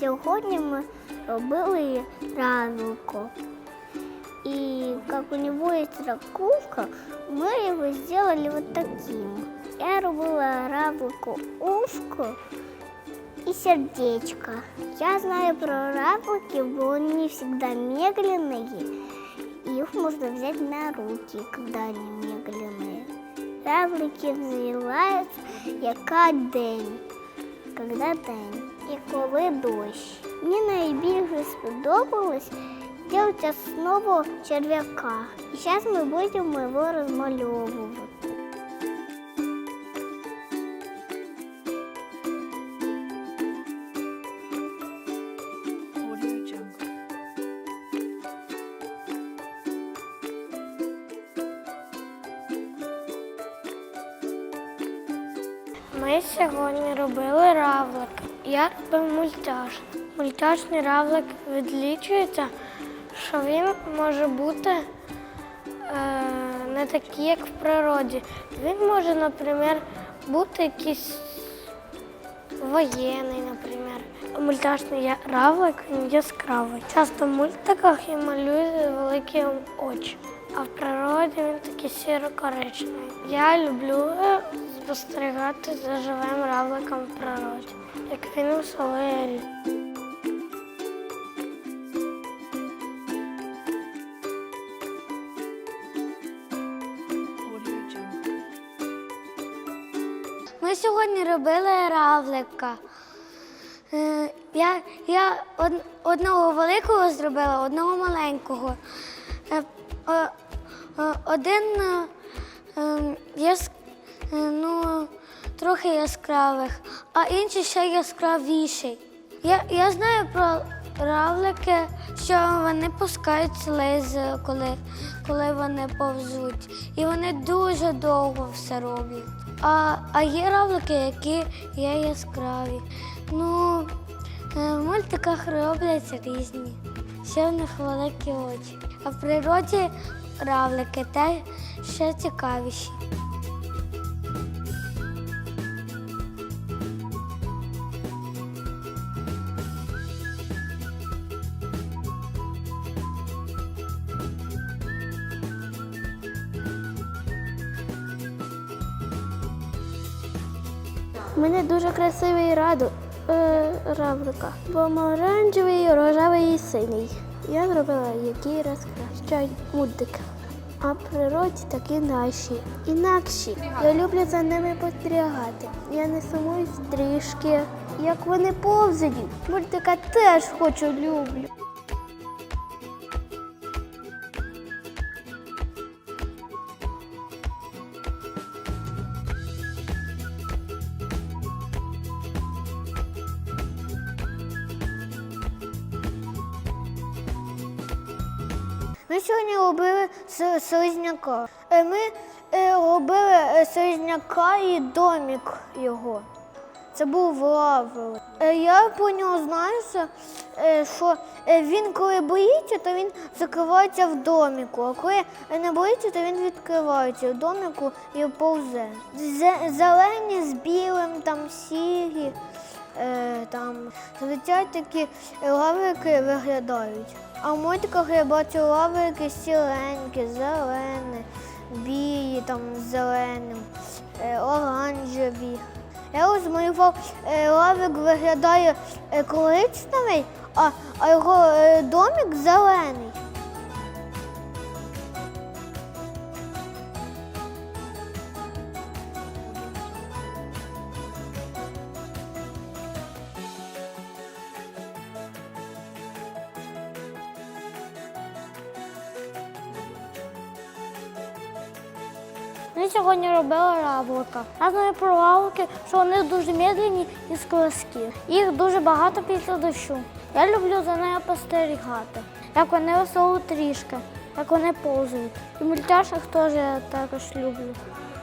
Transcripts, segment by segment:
Сьогодні ми робили равлику. И как у него есть ракушка, мы его сделали вот таким. Я робила равлику ушко и сердечко. Я знаю про равлики, бо они всегда медленные. И их можно взять на руки, когда они медленные. Равлики називаються яка день, когда день і коли дощ. Мені найбільше сподобалось робити основу черв'яка. І зараз ми будемо його розмальовувати. Ми сьогодні робили равлик. Я робив мультяж. Мультяшний равлик відлічується, що він може бути е, не такий, як в природі. Він може, наприклад, бути якийсь воєнний, наприклад. Мультяшний равлик він яскравий. Часто в мультиках я малюю великі очі, а в природі він такий сіро-коричневий. Я люблю е, спостерігати за живим равликом в природі, як він. Audio Jungle. Ми сьогодні робили равлика. Е, Я, я од- одного великого зробила, одного маленького. Е, Один е, е, яс- е, ну, трохи яскравих, а інший ще яскравіший. Я, я знаю про равлики, що вони пускають слиз, коли, коли вони повзуть. І вони дуже довго все роблять. А, а є равлики, які є яскраві. Ну, е, в мультиках робляться різні. Ще в них великі очі. А в природі равлики те ще цікавіші. Мене дуже красивий раду, е, равлика. Помаранчевий, рожевий і синій. Я зробила який розкращають мультик. А природі такі наші, інакші. Я люблю за ними спостерігати. Я не сумуюсь трішки, як вони повзають. Мультика теж хочу люблю. Сьогодні робили слизняка. Е, Ми е, робили е, слизняка і домик його. Це був лавровий. Я про нього знаю, що, він коли боїться, то він закривається в доміку, а коли не боїться, то він відкривається в доміку і повзе. Зелені з білим, там сірі, там летять такі лаврики виглядають. А в мультиках я бачу лаврики сіленькі, зелені, білі, там з зеленим, е, оранжеві. Я ось малював е, лавик виглядає е, коричневий, а, а його е, домик зелений. Сьогодні робили равлика. Я знаю про равлики, що вони дуже медленні і складські. Їх дуже багато після дощу. Я люблю за нею спостерігати, як вони весело трішки, як вони повзають. І мультяшок теж я також люблю.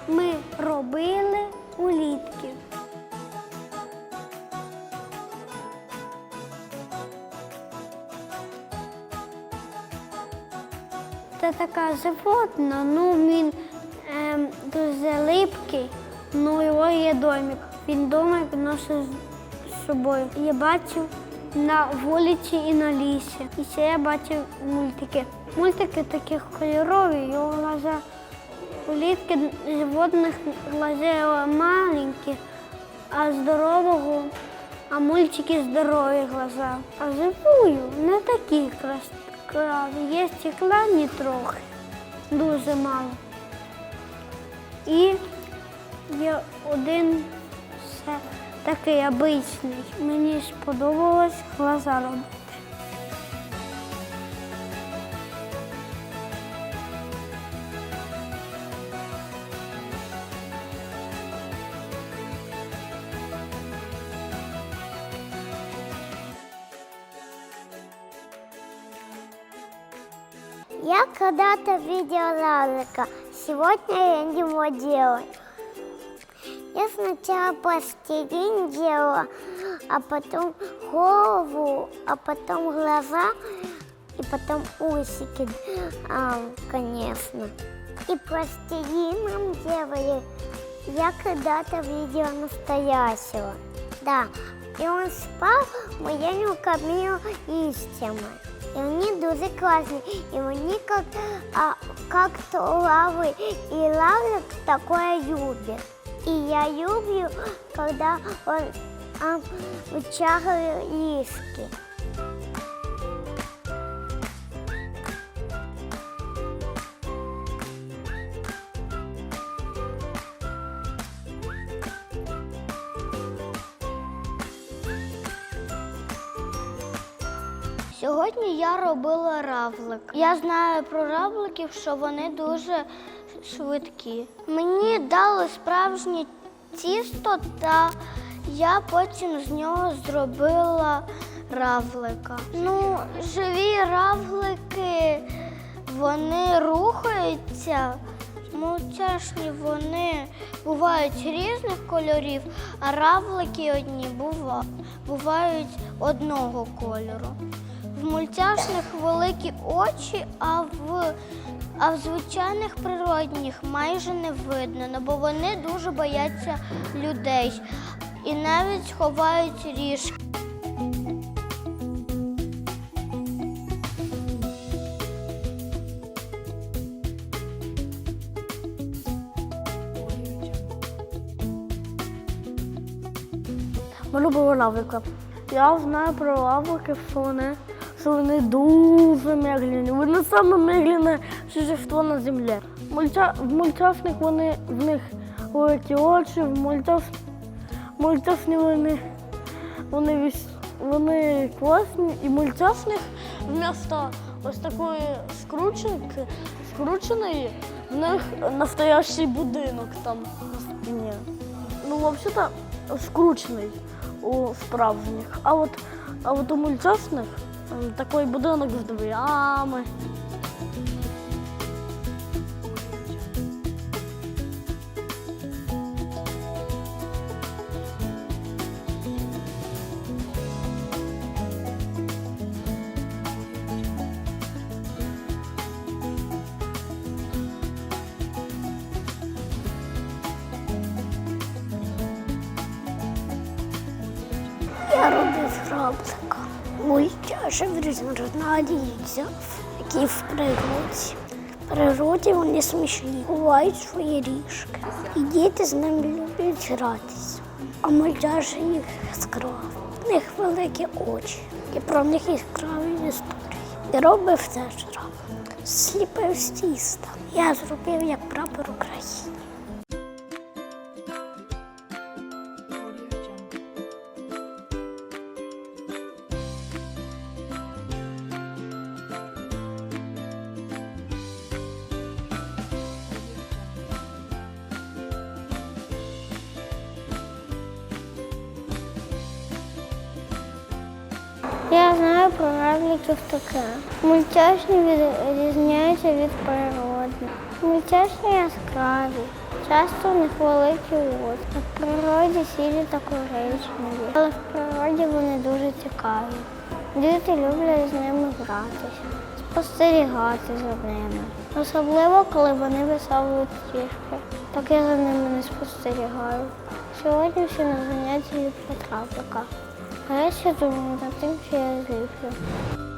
Ми робили улітки. Це така животна, ну він дуже липкий, ну його є домик. Він домик носить з собою. Я бачив на вулиці і на лісі. І ще я бачив мультики. Мультики такі кольорові, його глаза улітки животних глаза маленькі, а здорового, а мультики здорові глаза. А живую не такі яскраві. Є стеклянні трохи, дуже мало. І є один все такий обичний. Мені сподобалось глаза робити. Я когда-то видела равлика. Сегодня я его делаю. Я сначала пластилин делала, а потом голову, а потом глаза и потом усики, а, конечно. И пластилином делали. Я когда-то видела настоящего. Да. І він спав, бо я його кормила листями. І вони дуже класні. І вони як, а, как то лавы. И лаврик такое любит. И я люблю, когда он а, вытягивает лиски. Я робила равлик. Я знаю про равликів, що вони дуже швидкі. Мені дали справжнє тісто, та я потім з нього зробила равлика. Ну, живі равлики, вони рухаються. Мультяшні вони бувають різних кольорів, а равлики одні бува- бувають одного кольору. В мультяшних великі очі, а в, а в звичайних природних майже не видно, ну, бо вони дуже бояться людей і навіть ховають ріжки. Ми любимо лаврика. Я знаю про лаврики, що що вони дуже медленні. Вони саме медленне существо на землі. Мультя, в мультяшних вони в них великі очі, в мультяш, мультяшні вони, вони, віс- вони класні. І мультяшних вмісто ось такої скрученки, скрученої, в них настоящий будинок там на спині. Ну, взагалі-то скручений у справжніх. А от, а от у мультяшних такий будинок з дверями. Я робив равлика. Мультяшів різнороднодіться, які в природі. В природі вони смішні, ховають свої ріжки. І діти з ними люблять гратися. А мультяші їх яскраві. В них великі очі. І про них яскраві історії. І робив теж равлик. Сліпив з тіста. Я зробив як прапор України. Про таке. Мультяшні відрізняються від природних. Мультяшні яскраві. Часто у них великі очі. В природі сірі та коричневі. Але в природі вони дуже цікаві. Діти люблять з ними гратися, спостерігати за ними. Особливо, коли вони висовують кішки. Так я за ними не спостерігаю. Сьогодні всі на заняття від Петравлика. А я ще думаю над тим, що я зліплю.